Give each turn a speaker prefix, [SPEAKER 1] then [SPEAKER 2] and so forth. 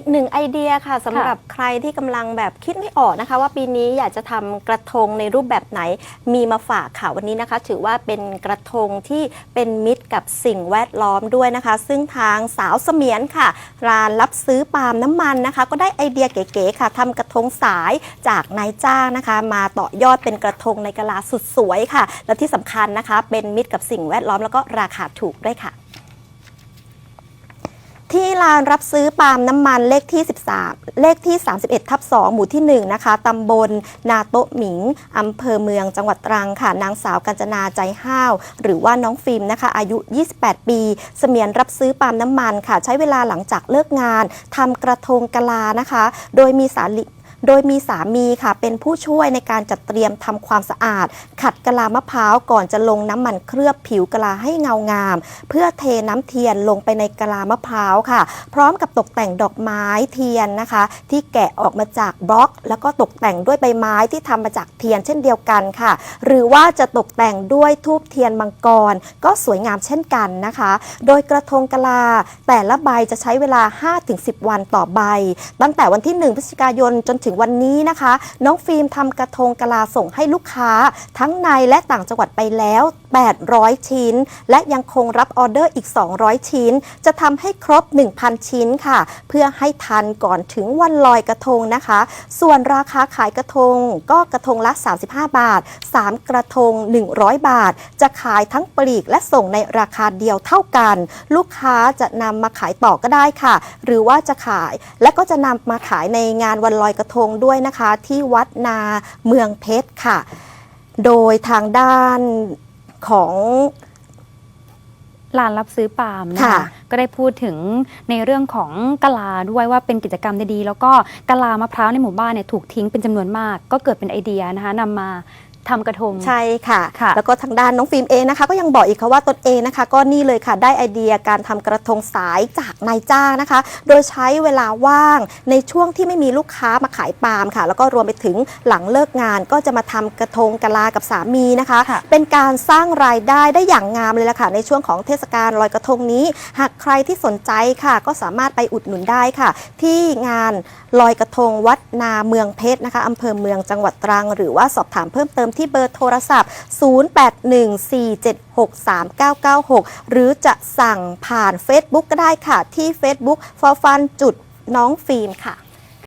[SPEAKER 1] อีกหนึ่งไอเดียค่ะสำหรับใครที่กำลังแบบคิดไม่ออกนะคะ ว่าปีนี้อยากจะทำกระทงในรูปแบบไหนมีมาฝากค่ะวันนี้นะคะ ถือว่าเป็นกระทงที่เป็นมิตรกับสิ่งแวดล้อมด้วยนะคะ ซึ่งทางสาวเสมียนค่ะ ร้านรับซื้อปาล์มน้ำมันนะคะ ก็ได้ไอเดียเก๋ๆค่ะทำกระทงสายจากนายจ้างนะคะ มาต่อยอดเป็นกระทงในกะลาสุดสวยค่ะ และที่สำคัญนะคะ เป็นมิตรกับสิ่งแวดล้อมแล้วก็ราคาถูกด้วยค่ะ ที่ลานรับซื้อปาล์มน้ำมันเลขที่ 13 เลขที่ 31 ทับ 2 หมู่ที่ 1 นะคะตำบลนาโตะหมิงอำเภอเมืองจังหวัดตรังค่ะ นางสาวกัญจนาใจห้าว หรือว่าน้องฟิล์มนะคะ อายุ 28 ปี เสมียนรับซื้อปาล์มน้ำมันค่ะ ใช้เวลาหลังจากเลิกงานทำกระทงกะลานะคะ โดยมีสาริ โดยมีสามีค่ะเป็นผู้ช่วยในการจัดเตรียมทำความสะอาด ขัดกะลามะพร้าวก่อนจะลงน้ำมันเคลือบผิวกะลาให้เงางาม เพื่อเทน้ำเทียนลงไปในกะลามะพร้าวค่ะ พร้อมกับตกแต่งดอกไม้เทียนนะคะ ที่แกะออกมาจากบล็อก แล้วก็ตกแต่งด้วยใบไม้ที่ทำมาจากเทียนเช่นเดียวกันค่ะ หรือว่าจะตกแต่งด้วยทูบเทียนมังกร ก็สวยงามเช่นกันนะคะ โดยกระทงกะลา แต่ละใบจะใช้เวลา 5-10 วันต่อใบ ตั้งแต่วันที่ 1 พฤศจิกายนจนถึงวันนี้นะคะ น้องฟิล์มทำกระทงกะลาส่งให้ลูกค้า ทั้งในและต่างจังหวัดไปแล้ว 800 ชิ้น และยังคงรับออเดอร์อีก 200 ชิ้น จะทำให้ครบ 1,000 ชิ้นค่ะ เพื่อให้ทันก่อนถึงวันลอยกระทงนะคะ ส่วนราคาขายกระทงก็กระทงละ 35 บาท 3 กระทง 100 บาท จะขายทั้งปลีกและส่งในราคาเดียวเท่ากัน ลูกค้าจะนำมาขายต่อก็ได้ค่ะ หรือว่าจะขายและก็จะนำมาขายในงานวันลอยกระทงด้วยนะคะที่วัดนาเมืองเพชรค่ะ โดยทางด้านของ
[SPEAKER 2] ร้านรับซื้อปาล์มนะ
[SPEAKER 1] ค่ะ
[SPEAKER 2] คะก็ได้พูดถึงในเรื่องของกะลาด้วยว่าเป็นกิจกรรมดีๆ แล้วก็กะลามะพร้าวในหมู่บ้านเนี่ยถูกทิ้งเป็นจำนวนมาก ก็เกิดเป็นไอเดียนะคะนำมา ทำกระทง
[SPEAKER 1] ใช่ค่ะ
[SPEAKER 2] ค่ะ
[SPEAKER 1] แล้วก็ทางด้านน้องฟิล์มเองนะคะ ก็ยังบอกอีกค่ะว่าตนเองนะคะ ก็นี่เลยค่ะได้ไอเดียการทำกระทงสายจากนายจ้างนะคะ โดยใช้เวลาว่างในช่วงที่ไม่มีลูกค้ามาขายปาล์มค่ะ แล้วก็รวมไปถึงหลังเลิกงานก็จะมาทำกระทงกะลากับสามีนะคะ
[SPEAKER 2] ค่ะ
[SPEAKER 1] เป็นการสร้างรายได้ได้อย่างงามเลยล่ะค่ะในช่วงของเทศกาลลอยกระทงนี้ หากใครที่สนใจค่ะ ก็สามารถไปอุดหนุนได้ค่ะ ที่งานลอยกระทงวัดนาเมืองเพชรนะคะอำเภอเมืองจังหวัดตรัง หรือว่าสอบถามเพิ่มเติมที่เบอร์โทรศัพท์ 0814763996 หรือจะสั่งผ่าน Facebook ก็ได้ค่ะ ที่ Facebook for fun จุดน้องฟิล์มค่ะ